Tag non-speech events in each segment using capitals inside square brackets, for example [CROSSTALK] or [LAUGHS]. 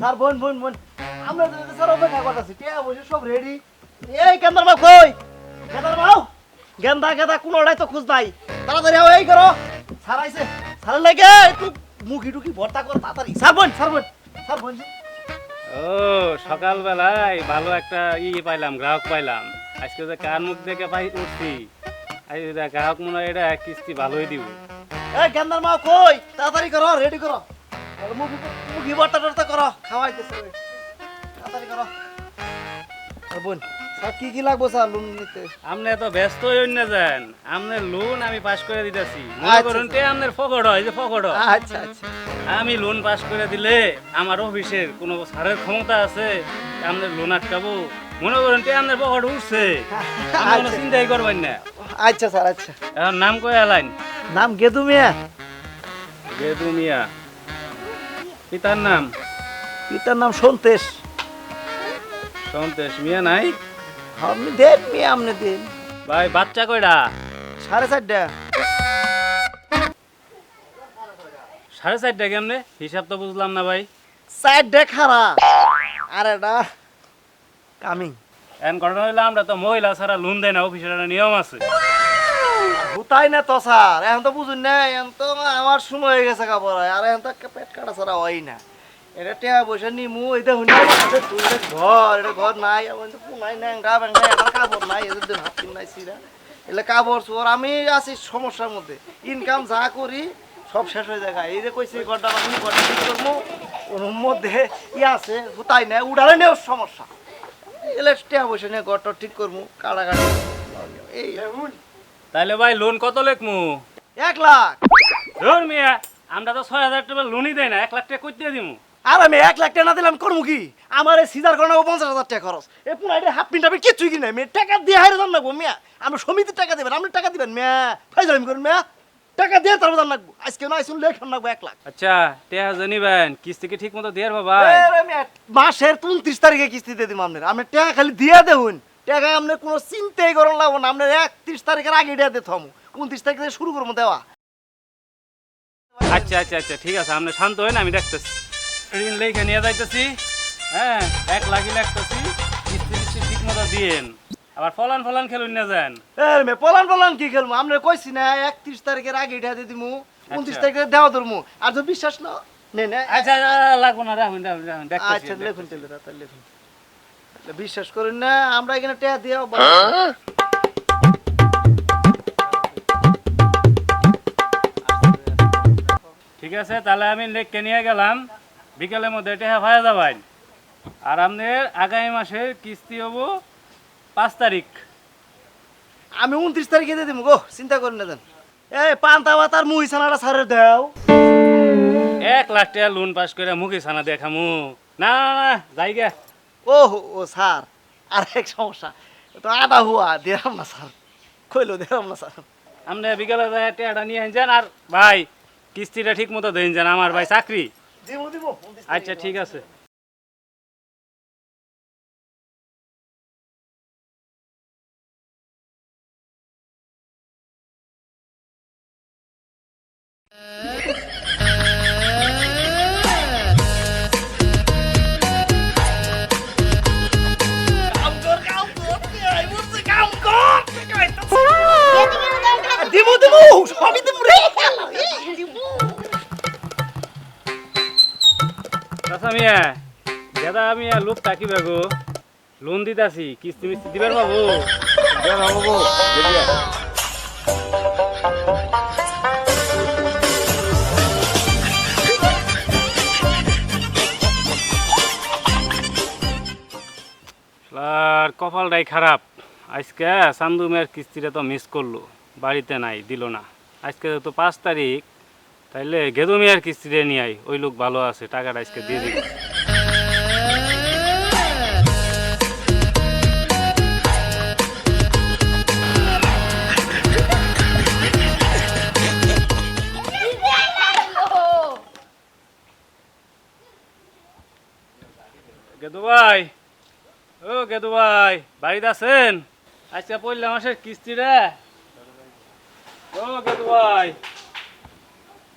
বোন বোন আমরা তো স্যার অপেক্ষা করতেছি। টিয়া বসে সব রেডি এই গেন্দার মা কই? গেন্দার মাও গেন্দা গেন্দা কোনোটাই তো খোঁজ নাই। তাড়াতাড়ি আও এই করো। স্যার আইছে। স্যার লাগে একটু মুখি টুকি ভর্তা কর তাড়াতাড়ি। স্যার বোন স্যার বোন স্যার বোন ও সকালবেলায় ভালো একটা ই পাইলাম গ্রাহক পাইলাম। আজকে যে কার মুখ দেখে পাই উঠছি। আজ গ্রাহক মনে হয় এটা কিস্তি ভালোই দিব। এই গেন্দার মা কই? তাড়াতাড়ি করো রেডি করো। মুখি মুখি ভর্তা করো। খাওয়াইতেছে তাড়াতাড়ি করো। আর বোন স্যার কি কি লাগবো স্যার লোন নিতে? আপনি এত ব্যস্ত হইন না যান আপনার লোন আমি পাস করে দিতেছি। মনে আচ্ছা, করুন তে আপনার ফকড় হয় যে ফকড় আচ্ছা আচ্ছা। আমি লোন পাস করে দিলে আমার অফিসের কোনো সারের ক্ষমতা আছে আপনার লোন আটকাবো। মনে করুন তে আপনার পকেট উঠছে। [LAUGHS] আপনি কোনো। চিন্তাই করবেন না। আচ্ছা স্যার আচ্ছা। নাম কয়ে আলাইন? নাম গেদু মিয়া। গেদু মিয়া। পিতার নাম? পিতার নাম সন্তেশ। সন্তেশ মিয়া নাই? আপনি দেন মিয়া আপনি দেন। ভাই বাচ্চা কয়টা? সাড়ে চারটা। সাড়ে চারটা কেমনে? হিসাব তো বুঝলাম না ভাই। চারটা খারা আর এটা কামিং। এখন ঘটনা হইল আমরা তো মহিলা ছাড়া লোন দেয় না অফিসের একটা নিয়ম আছে। হুতাই না তো স্যার, এখন তো বুঝুন না এখন তো আমার সময় হয়ে গেছে কাপড় আর এখন তো পেট কাটা ছাড়া হয় না। এটা টেয়া পয়সা নিমু এটা হুনি তুই ঘর, এটা ঘর নাই, আমার তো পুনাই ন্যাংরা ব্যাংরা আমার কাপড় নাই এদের দিন হাত নাই, সিরা। এলে কাপড় চোর আমি আছি সমস্যার মধ্যে। ইনকাম যা করি, সব শেষ হয়ে যায় এই যে কইছি, ঘরটা আমি ঘরটা ঠিক করব, ওর মধ্যে ই আছে হুতাই না উড়ালে নেও সমস্যা। এলে টেয়া পয়সা নিয়ে ঘরটা ঠিক করব কাটাকাটি এই তাইলে ভাই লোন কত লেখমু? এক লাখ। ধর মিয়া আমরা তো ছয় হাজার টাকা লোনই দেয় না এক লাখ টাকা করতে দিমু? আর আমি এক লাখ টাকা না দিলাম করব কি? আমার এই সিজার করানো পঞ্চাশ হাজার টাকা খরচ। এ পুরো এটা হাফ মিনিট আমি কিছুই কিনে আমি টাকা দিয়ে হারে দাম লাগবো মিয়া। আমি সমিতির টাকা দেবেন আপনি টাকা দিবেন মিয়া। ফাইজাল আমি করুন মিয়া। টাকা দিয়ে তারপর দাম লাগবো। আজকে না আসুন লেখান লাগবো এক লাখ। আচ্ছা টেহা জানিবেন কিস্তি কি ঠিক মতো দিয়ে বাবা মাসের উনত্রিশ তারিখে কিস্তি দিয়ে দিব আপনার। আপনি টাকা খালি দিয়ে দেখুন টাকা আপনার কোনো চিন্তাই করুন লাগবো না আপনার একত্রিশ তারিখের আগে দিতে হব উনত্রিশ তারিখ থেকে শুরু করব দেওয়া। আচ্ছা আচ্ছা আচ্ছা ঠিক আছে আপনি শান্ত হন আমি দেখতেছি। ঋণ লেখা নিয়ে যাইতেছি হ্যাঁ এক লাখই লাগতেছি কিস্তি কিস্তি ঠিক মতো দিয়েন। আবার ফলান ফলান খেলুন না যান। এ রে মিয়া, পলান পলান কি খেলব? আমরা কইছি না একত্রিশ তারিখের আগে এটা দিয়ে উনত্রিশ আচ্ছা। তারিখে দেওয়া ধরবো আর যদি বিশ্বাস না? নে না। আচ্ছা আচ্ছা, লাগবো না রাখুন রাখুন আচ্ছা লেখুন তাহলে লেখুন। বিশ্বাস করুন না আমরা এখানে টেয়া দিয়ে ঠিক আছে তাহলে আমি লেখকে নিয়ে গেলাম। বিকেলের মধ্যে এটা হয়ে যাবেন। আর আপনার আগামী মাসের কিস্তি হব পাঁচ তারিখ। আমি উনত্রিশ তারিখে দিয়ে দিব গো চিন্তা করেন না দেন। এই পান্তা ভাতার মুহি ছানাটা সারে দাও। এক লাখ টাকা লোন পাস করে মুখে ছানা দেখামু। না না না যাই গে। ও ও স্যার। আর এক সমস্যা তো আদা হুয়া দিলাম না স্যার। কইলো দিলাম না স্যার। আপনি বিকালে যায় টাকাটা নিয়ে আনছেন আর ভাই কিস্তিটা ঠিক মতো দেন যান আমার ভাই চাকরি। দিব দিব আচ্ছা ঠিক আছে। চাচা মিয়া দাদা মিয়া লোক তাকিবে গো। লোন দিতাছি, কিস্তি মিস্তি দিবেন বাবু বাবু আর কপালটাই খারাপ। আজকে চান্দু মেয়ের কিস্তিটা তো মিস করল, বাড়িতে নাই, দিল না। আজকে তো পাঁচ তারিখ তাইলে গেদু মিয়ার কিস্তিটা নিয়ে আই ওই লোক ভালো আছে, টাকাটা আজকে দিয়ে দিবি। গেদু ভাই, ও গেদু ভাই, বাড়িতে আছেন? আজকে পড়লে মাসের কিস্তি রে। ও গেদু ভাই।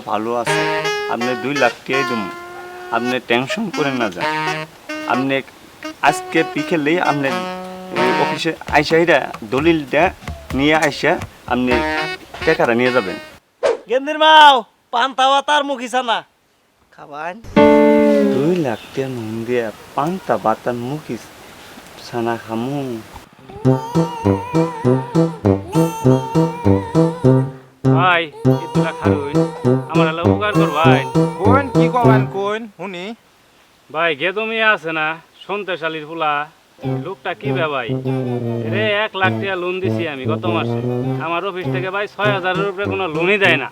রিপোর্টটা ভালো আছে। আপনি দুই লাখ টিয়াই দেবো আপনি টেনশন করেন না যান আপনি আজকে বিকেলেই আপনি অফিসে আইসাইরা দলিলটা নিয়ে আইসা আপনি টাকাটা নিয়ে যাবেন। গেন্দির মাও পান্তাওয়া তার খাবান। দুই লাখ নুন দিয়া পান্তা বাতার মুখিস সানা খামু। ভাই দুটা খারুই। আমার এলা উপকার কর ভাই। কোন কি কবেন কোন? শুনি। ভাই গেদমিয়া আছে না সন্তেশালীর ফুলা। লোকটা কি ভাই? রে, এক লাখ টাকা লোন দিছি আমি গত মাসে। আমার অফিস থেকে ভাই ছয় হাজারের উপরে কোনো লোনই দেয় না।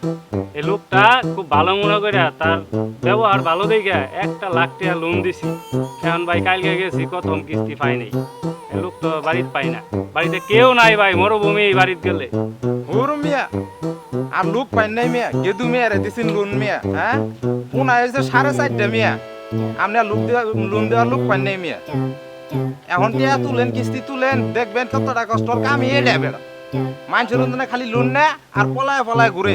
এই লোকটা খুব ভালো মনে করে তার ব্যবহার ভালো দেখে একটা লাখ টাকা লোন দিছি। এখন ভাই কালকে গেছি প্রথম কিস্তি পাই নাই। লোক তো বাড়িতে পাই না। বাড়িতে কেউ নাই ভাই, মরুভূমি বাড়িতে গেলে। হুর মিয়া, আর লোক পাই নাই মিয়া, গেদু মিয়া রে, দিছিন লোন মিয়া হ্যাঁ? কোন আইছে সাড়ে চারটা মিয়া। আর লোক দেওয়া লোন দেওয়ার লোক পাই নাই মিয়া। এখন টিয়া তুলেন কিস্তি তুলেন দেখবেন কতটা কষ্ট কামিয়ে বেড়া। মানুষের উন্দনে খালি লোন নেয় আর পলায় পলায় ঘুরে।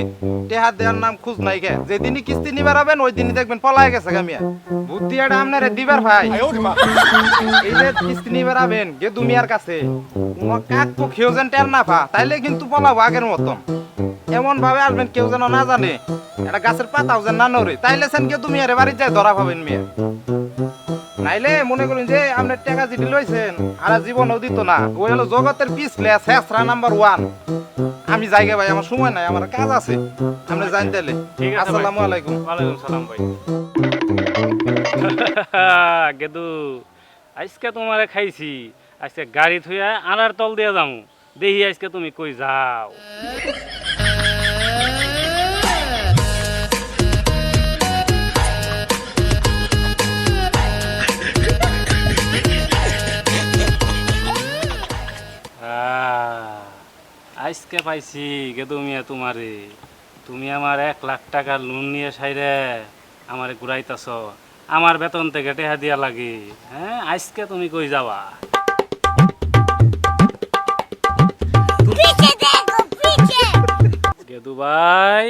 টেহা দেওয়ার নাম খুঁজ নাই গে। যেদিনই কিস্তি নিবার হবেন ওই দিনই দেখবেন পলায় গেছে গামিয়া বুদ্ধি এটা আপনারে দিবার ভাই। এই যে কিস্তি নিবার হবেন গে দুমিয়ার কাছে। কাক তো খেয়েও যেন টের না পা তাইলে কিন্তু পলাবো আগের মতন। এমন ভাবে আসবেন কেউ যেন না জানে। এটা গাছের পাতাও যেন না নড়ে তাইলে সেন তুমি আরে বাড়ির যায় ধরা পাবেন মেয়ে। নাইলে মনে করুন যে আপনার টাকা যেটি লইছেন আর জীবনও দিত না। ওই হলো জগতের পিছলে শেষরা নাম্বার ওয়ান আমি যাইগে ভাই আমার সময় নাই আমার কাজ আছে। আপনি জান তাইলে ঠিক আছে ভাই। আসসালামু আলাইকুম। ওয়ালাইকুম সালাম ভাই। [LAUGHS] গেদু আজকে তোমারে খাইছি। আজকে গাড়ি থুয়া আনার তল দিয়ে যামু। দেখি আজকে তুমি কই যাও। [LAUGHS] আজকে পাইছি গেদু মিয়া তোমারে। তুমি আমার এক লাখ টাকা লোন নিয়ে সাইরে আমার ঘুরাইতাছ। আমার বেতন থেকে টেহা দিয়া লাগে। হ্যাঁ আজকে তুমি কই যাবা? গেদু ভাই।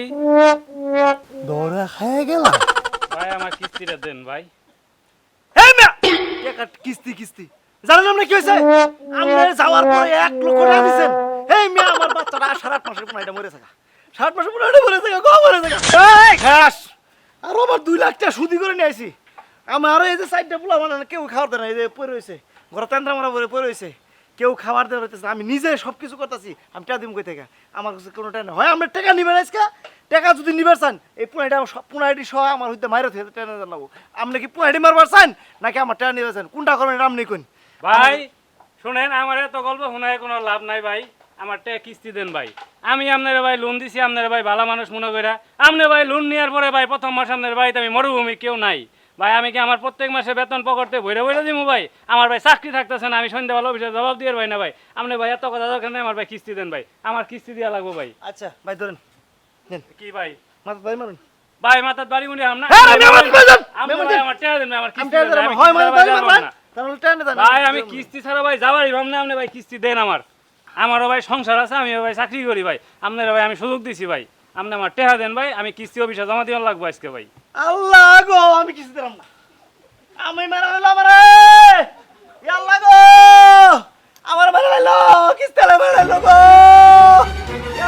দৌড়া খায় গেল ভাই আমার কিস্তিটা দেন ভাই। কিস্তি কিস্তি। জানেন আমরা কি হয়েছে আমরা যাওয়ার পরে এক লক্ষ টাকা দিচ্ছেন এই মিয়া আমার বাচ্চাটা সাত মরে থাকা। সাত মাসের পুনাইটা মরে থাকা কো মরে থাকা। এই ঘাস আর আমার দুই লাখ টাকা সুদি করে নিয়ে আইছি। আমার এই যে সাইডটা পুলা মানে কেউ খাওয়ার দেয় না এই যে পড়ে রয়েছে। ঘরে তেন্দ্রা মারা পরে পড়ে রয়েছে। কেউ খাবার দেওয়া হইতেছে আমি নিজে সব কিছু করতেছি আমি টাকা দিব কই থেকে? আমার কাছে কোনো টাকা হয় আমরা টাকা নিবেন আজকে? টাকা যদি নিবার চান এই পুনাইটা সব পুনাইটি সহ আমার হইতে মাইরে থেকে টাকা জানাব আপনি কি পুনাইটি মারবার চান? নাকি আমার টাকা নিবার চান কোনটা করবেন এটা আপনি কোন ভাই শুনেন আমার এত গল্প শোনায় কোনো লাভ নাই ভাই। আমার টে কিস্তি দেন ভাই। আমি আপনার ভাই লোন দিছি আপনার ভাই ভালো মানুষ মনে করে আপনি ভাই লোন নেওয়ার পরে ভাই প্রথম মাস আপনার বাড়িতে আমি মরুভূমি কেউ নাই। ভাই আমি কি আমার প্রত্যেক মাসে বেতন পকড়তে বইরে বইরে দিব ভাই? আমার ভাই চাকরি থাকতেছে না আমি সন্ধ্যাবেলা অফিসে জবাব দিয়ে ভাই না ভাই। আপনি ভাই এত কথা দরকার নেই আমার ভাই কিস্তি দেন ভাই। আমার কিস্তি দেওয়া লাগবো ভাই। আচ্ছা ভাই ধরেন কি ভাই? মাথা ভাই মারুন। ভাই মাথার বাড়ি উনি আমরা হ্যাঁ, আমি আমার আমার টাকা দেন আমার আমি কিস্তি দেন ভাই, আমি কিস্তি ছাড়া ভাই যাবারই ভাব না আপনি ভাই কিস্তি দেন আমার। আমারও ভাই সংসার আছে আমি ভাই চাকরি করি ভাই। আপনার ভাই আমি সুযোগ দিছি ভাই। আপনি আমার টেহা দেন ভাই আমি কিস্তি অফিসে জমা দিবার লাগবো আজকে ভাই। আল্লাহ গো আমি কিস্তি দিলাম না। আমি মারা হইল আমার। আল্লাহ গো আমার মারা কিস্তেলে মারা গো।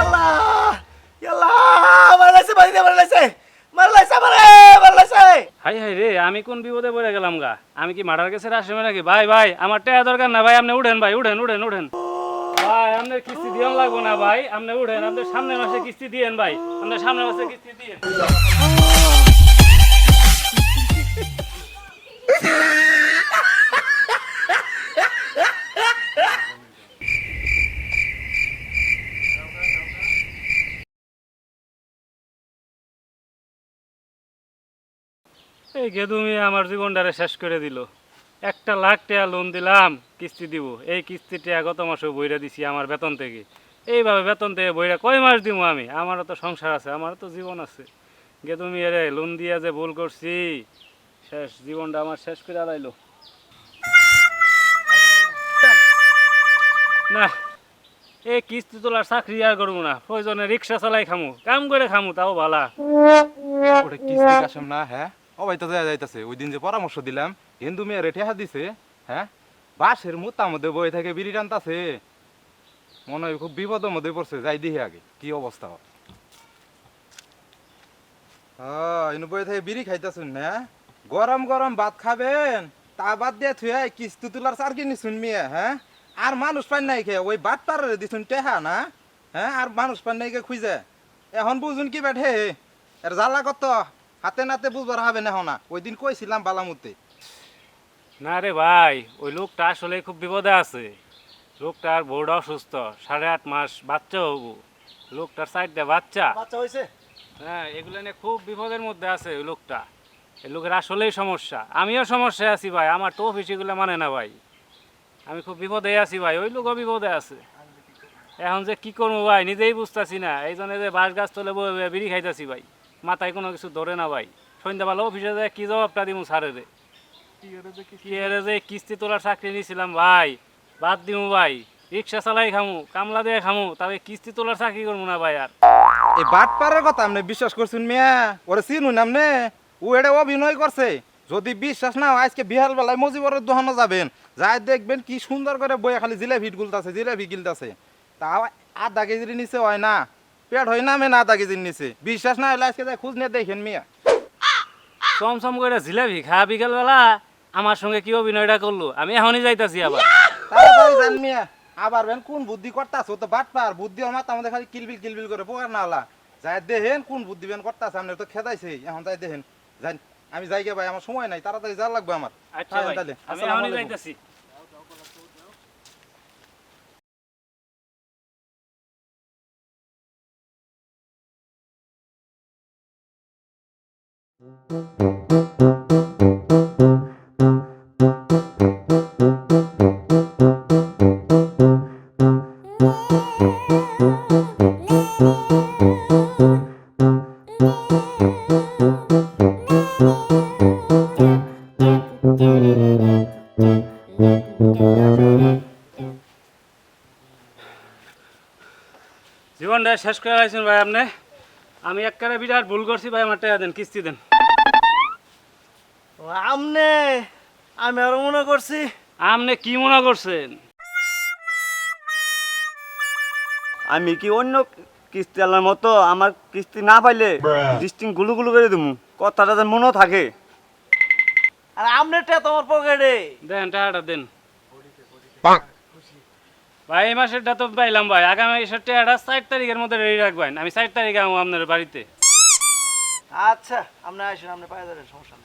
আল্লাহ আল্লাহ মারা লাইছে দিয়ে মারা লাইছে। মারা লাইছে আমারে মারা লাইছে। হাই হাই রে আমি কোন বিপদে পড়ে গেলাম গা? আমি কি মার্ডার কেসের আসামি নাকি? ভাই ভাই আমার টেহা দরকার না ভাই আপনি উঠেন ভাই উঠেন উঠেন উঠেন। ভাই আপনার কিস্তি দিয়ন লাগবো না ভাই। আপনি উঠেন আপনার সামনের মাসে কিস্তি দিয়েন ভাই। আপনার সামনের মাসে কিস্তি দিয়েন। এই গেদুমি আমার জীবনটারে শেষ করে দিল। একটা লাখ টাকা লোন দিলাম, কিস্তি দিব। এই কিস্তিটা গত মাসে বইরা দিছি আমার বেতন থেকে। এইভাবে বেতন থেকে বইরা কয় মাস দিব আমি? আমারও তো সংসার আছে, আমারও তো জীবন আছে। গেদু মিয়ারে লোন দিয়ে যে ভুল করছি, শেষ জীবনটা আমার শেষ করে আলাইলো না এই কিস্তি তোলার চাকরি আর করব না, প্রয়োজনে রিক্সা চালাই খামু, কাম করে খামু, তাও ভালা। কিস্তি না হ্যাঁ? ও ভাই তো যাইতাছে ওই দিন যে পরামর্শ দিলাম হিন্দু মেয়ে রেটে হাত দিছে হ্যাঁ? বাসের মুতার মধ্যে বই থেকে, বিড়ি টানতাছে। মনে হয় খুব বিপদের মধ্যে পড়ছে, যাই দিহি আগে, কি অবস্থা হয়। ইনু বই থেকে, বিড়ি খাইতাছুন না? গরম গরম ভাত খাবেন, তা বাদ দিয়ে থুয়ে কিস্তি তোলার চার কিনি শুনমিয়ে হ্যাঁ? আর মানুষ পান নাই খেয়ে, ওই বাট পারে দিছুন টেহা, না? হ্যাঁ আর মানুষ পান নাই খুঁজে। এখন বুঝুন কি বেঠে এর জ্বালা কত? হাতে নাতে বুঝবার হবে না না ওই দিন কইছিলাম বালামুতে। না রে ভাই ওই লোকটা আসলে খুব বিপদে আছে। লোকটার বউটা অসুস্থ সাড়ে আট মাস বাচ্চা হব। লোকটার সাইডটা বাচ্চা। বাচ্চা হয়েছে? হ্যাঁ এগুলো নিয়ে খুব বিপদের মধ্যে আছে ওই লোকটা। এই লোকের আসলেই সমস্যা। আমিও সমস্যায় আছি ভাই আমার তো অফিস এগুলো মানে না ভাই। আমি খুব বিপদে আছি ভাই ওই লোকও বিপদে আছে। এখন যে কি করব ভাই নিজেই বুঝতেছি না। এই জন্য যে বাঁশ গাছ তলে বিড়ি খাইতেছি ভাই। মাথায় কোনো কিছু ধরে না ভাই। সন্ধ্যাবেলা অফিসে যায় কি জবাবটা দিব সারে রে কি এরে যে কিস্তি তোলার চাকরি নিয়েছিলাম ভাই। বাদ দিমু ভাই। রিক্সা চালাই খামু কামলা দিয়ে খামু তবে কিস্তি তোলার চাকরি করব না ভাই আর। এই বাট পারের কথা আপনি বিশ্বাস করছেন মিয়া? ওরে চিনুন আপনি? ও এটা অভিনয় করছে। যদি বিশ্বাস না হয় আজকে বিহাল বেলায় মজিবরের দোকানে যাবেন। যাই দেখবেন কি সুন্দর করে বইয়া খালি জিলেবি গুলতাছে জিলেবি গিলতাছে। তা আধা কেজির নিচে হয় না। পেট হয় না মেন আধা কেজির নিচে। বিশ্বাস না হলে আজকে যাই খোঁজ নিয়ে দেখেন মিয়া। চমচম করে জিলাপি খা বিকেলবেলা। আমার সঙ্গে কি অভিনয়টা করল? আমি এখনই যাইতাছি আবার। তাড়াতাড়ি যান মিয়া। আবার বেন কোন বুদ্ধি করতাছ? ও তো বাট পার। বুদ্ধি আমার আমাদের খালি কিলবিল কিলবিল করে পোকার না হলা যাই দেখেন কোন বুদ্ধি বেন করতাছে আপনি তো খেদাইছে। এখন যাই দেখেন। যাই আমি যাই ভাই আমার সময় নাই। তাড়াতাড়ি যা লাগবে আমার। আচ্ছা ভাই, তাহলে, আমি এখনই আলাইকুম। যাইতাছি। জীবনটা শেষ করে আইছেন ভাই আপনি। আমি একবারে বিরাট ভুল করছি ভাই আমার টাকা দেন কিস্তি দেন। আমনে আমি আরও মনে করছি। আপনি কি মনে করছেন? আমি কি অন্য কিস্তি আলার মতো আমার কিস্তি না পাইলে ডিস্টিং গুলু গুলু করে দেবো কথাটা যেন মনেও থাকে। আর আমনেরটা তোমার পকেটে দেন টাকাটা দেন। ভাই, এই মাসেরটা তো পাইলাম ভাই। আগামী মাসের টাকাটা ষাট তারিখের মধ্যে রেডি রাখবেন। আমি ষাট তারিখে আমো আপনার বাড়িতে। আচ্ছা আপনি আসেন, আপনি পাই যাবেন সমস্যা নেই।